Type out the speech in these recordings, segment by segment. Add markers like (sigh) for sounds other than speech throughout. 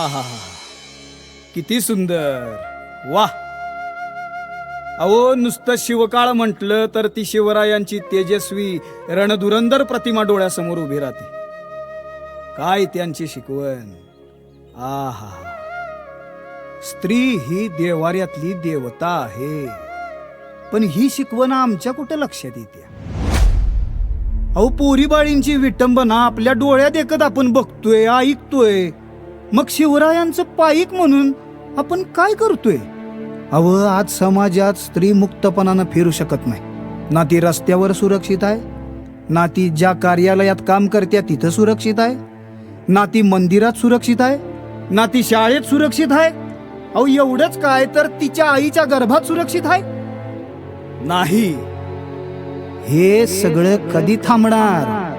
हा हा हा. किती सुंदर. वा. अहो नुसतं शिवकाळ म्हटलं तर ती शिवरायांची तेजस्वी रणधुरंदर प्रतिमा डोळ्यासमोर उभी राहते. काय त्यांची शिकवण. आहा स्त्री ही देवाऱ्यातली देवता आहे. पण ही शिकवण आमच्या कुठं लक्षात येते अहो पोरीबाळींची विटंबना आपल्या डोळ्यात एकत आपण बघतोय ऐकतोय. मग शिवरायांचं पायिक म्हणून आपण काय करतोय? अव आज समाजात स्त्री मुक्तपणानं फिरू शकत नाही. ना ती रस्त्यावर सुरक्षित आहे. ना ती ज्या कार्यालयात काम करते तिथं सुरक्षित आहे. ना ती मंदिरात सुरक्षित आहे. ना ती शाळेत सुरक्षित आहे. अहो एवढंच काय तर तिच्या आईच्या गर्भात सुरक्षित आहे? नाही. हे सगळं कधी थांबणार?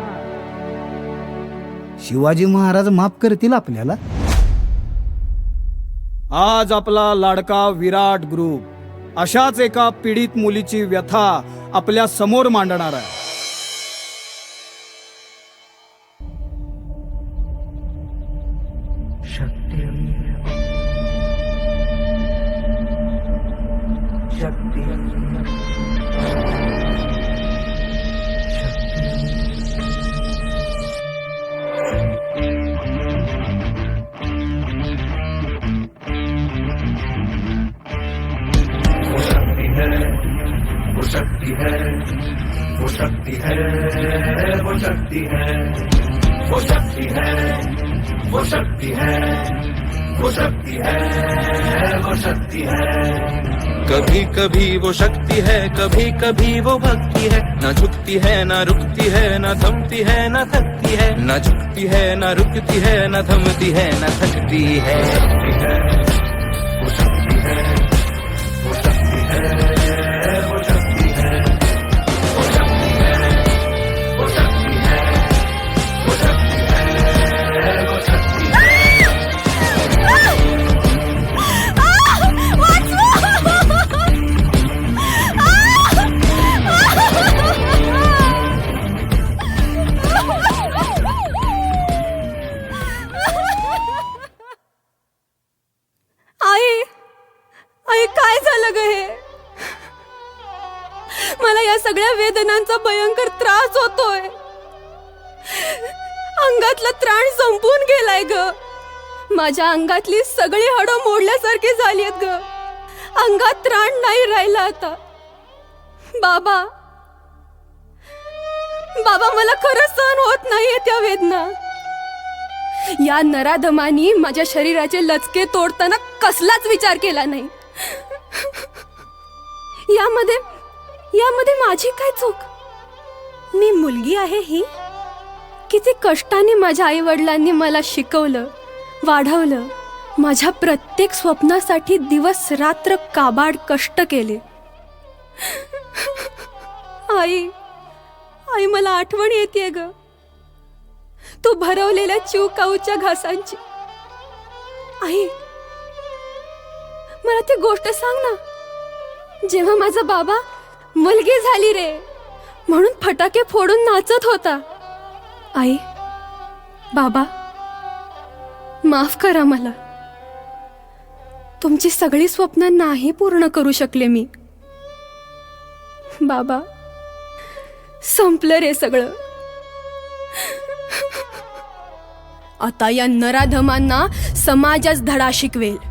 शिवाजी महाराज माफ करतील आपल्याला? आज आपला लाडका विराट ग्रुप अशाच एका पीडित मुलीची व्यथा आपल्यासमोर मांडणार आहे. शक्ति शक्ति है वो शक्ति है वो शक्ति है वो शक्ति है वो शक्ति है वो शक्ति है वो शक्ति है कभी कभी वो शक्ति है कभी कभी वो भक्ति है न झुकती है न रुकती है न थमती है न थकती है न झुकती है न रुकती है न थमती है न थकती है वो शक्ति है वो शक्ति है भयंकर त्रास होतोय. अंगातला त्राण संपून गेलाय ग. माझ्या अंगातली सगळी हाडं मोडल्यासारखी झाली आहेत ग. अंगात त्राण नाही राहिला आता. बाबा. बाबा मला खरंच सहन होत नाहीये त्या वेदना. या नराधमानी माझ्या शरीराचे लचके तोडताना कसलाच विचार केला नाही. यामध्ये यामध्ये माझी काय चूक? मी मुलगी आहे ही? किती कष्टाने माझ्या आई वडिलांनी मला शिकवलं वाढवलं. माझ्या प्रत्येक स्वप्नासाठी दिवस रात्र काबाड कष्ट केले. आई आई मला आठवण येते ग. तू भरवलेल्या चिवकाऊच्या घासांची. आई मला ती गोष्ट सांग ना. जेव्हा माझा बाबा मुलगी झाली रे. म्हणून फटाके फोडून नाचत होता. आई बाबा माफ करा मला. तुमची सगळी स्वप्न नाही पूर्ण करू शकले मी. बाबा संपलं रे सगळं. आता या नराधमांना समाजच धडा शिकवेल.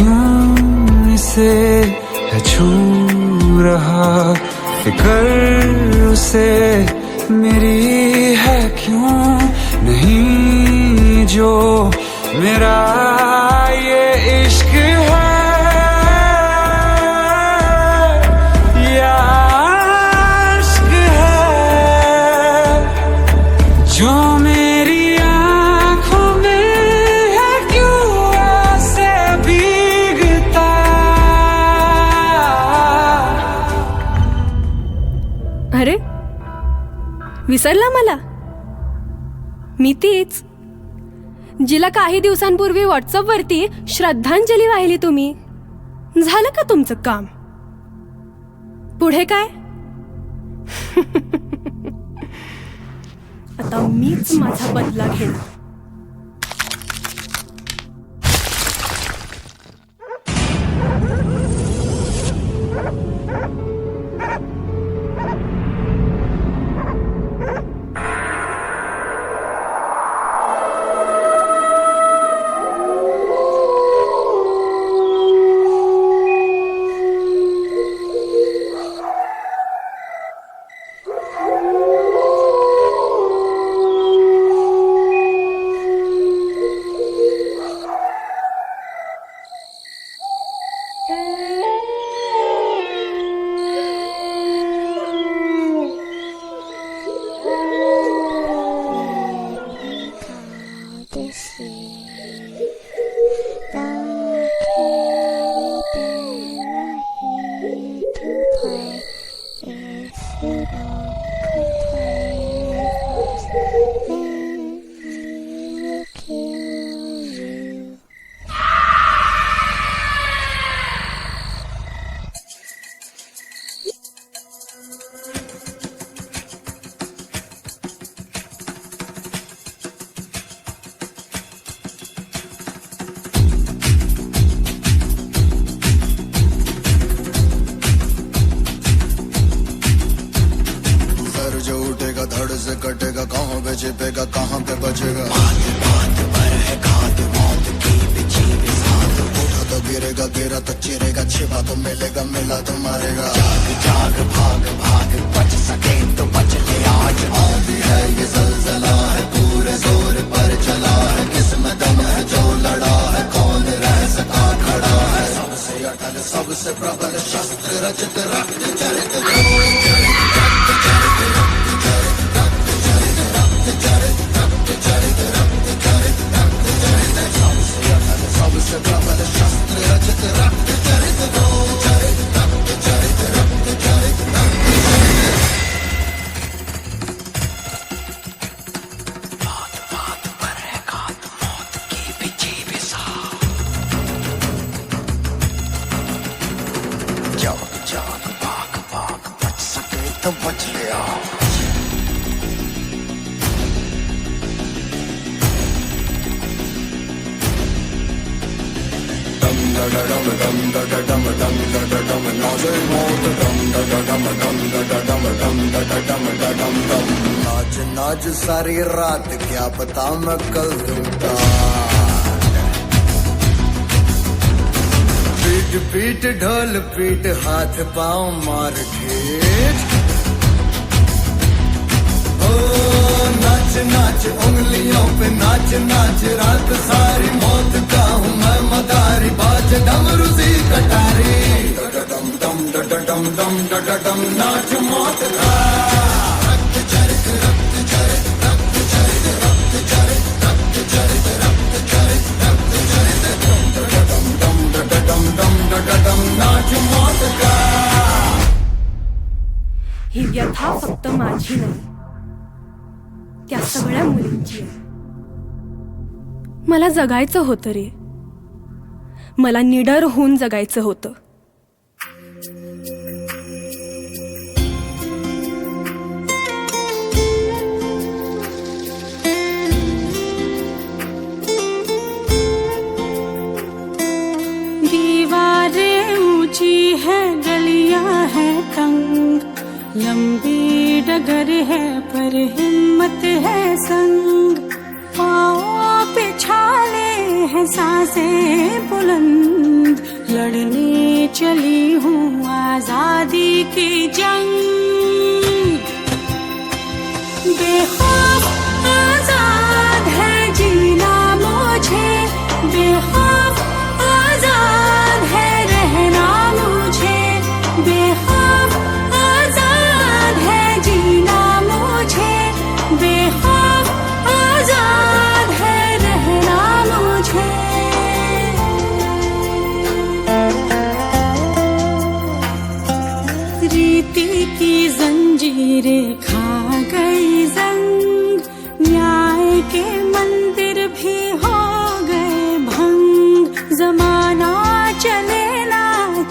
क्यों इसे है छू रहा? फिकर उसे मेरी है क्यों? नहीं जो मेरा विसरला मला? मी तीच. जिला काही दिवसांपूर्वी व्हॉट्सअपवरती श्रद्धांजली वाहिली तुम्ही. झालं का तुमचं काम? पुढे काय? (laughs) आता मीच माझा बदला घेणार. कटेगा, कहाँ पे छिपेगा कहाँ पे बचेगा? तो गिरेगा, गिरा तो चिरेगा, छिपा तो मिलेगा, मिला तो मारेगा। जाग जाग भाग भाग बच सके तो बच ले आज आंधी है ये जलजला है पूरे ज़ोर पर चला है किस्मत दम है जो लड़ा है कौन रह सका खड़ा है सबसे अटल सबसे प्रबल शस्त्र रचित नाच नाच सारी रात, क्या पता मैं कल पीट पीट, ढोल, पीट, हाथ, पाँव मार ठेठ ओ, नाच नाच, उंगलियों पे नाच नाच, रात सारी मौत का हूँ मैं मदारी नाच डमरू कटारे. डम डम डम डम डम डम डम नाच मौत का रक्त चरित रक्त चरित रक्त चरित रक्त चरित रक्त चरित रक्त चरित रक्त चरित डम डम डम डम डम डम नाच मौत का ही व्यथा फक्त माझी नाही. त्या सगळ्या मुलींची मला जगायचं होतं रे. मला निडर होऊन जगायचं होतं. चली हूँ आजादी की जंग।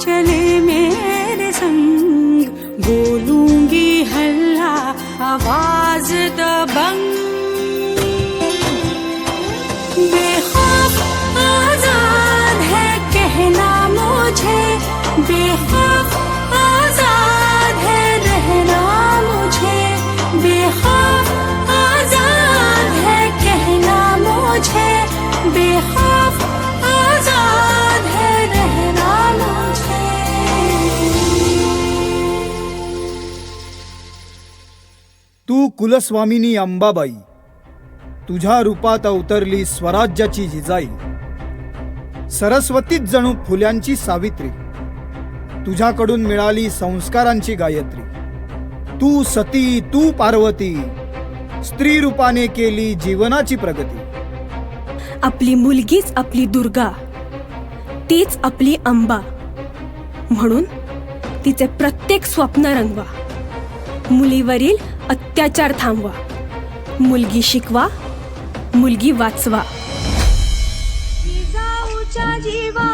चले मेरे संग बोलूंगी हल्ला आवाज कुलस्वामिनी अंबाबाई तुझ्या रूपात अवतरली स्वराज्याची जिजाई. सरस्वतीच जणू फुल्यांची सावित्री. तुझ्याकडून मिळाली संस्कारांची गायत्री. तू सती तू पार्वती स्त्री रूपाने केली जीवनाची प्रगती. आपली मुलगीच आपली दुर्गा तीच आपली अंबा. म्हणून तिचे प्रत्येक स्वप्न रंगवा. मुलीवरील अत्याचार थांबवा. मुलगी शिकवा मुलगी वाचवा. जीवा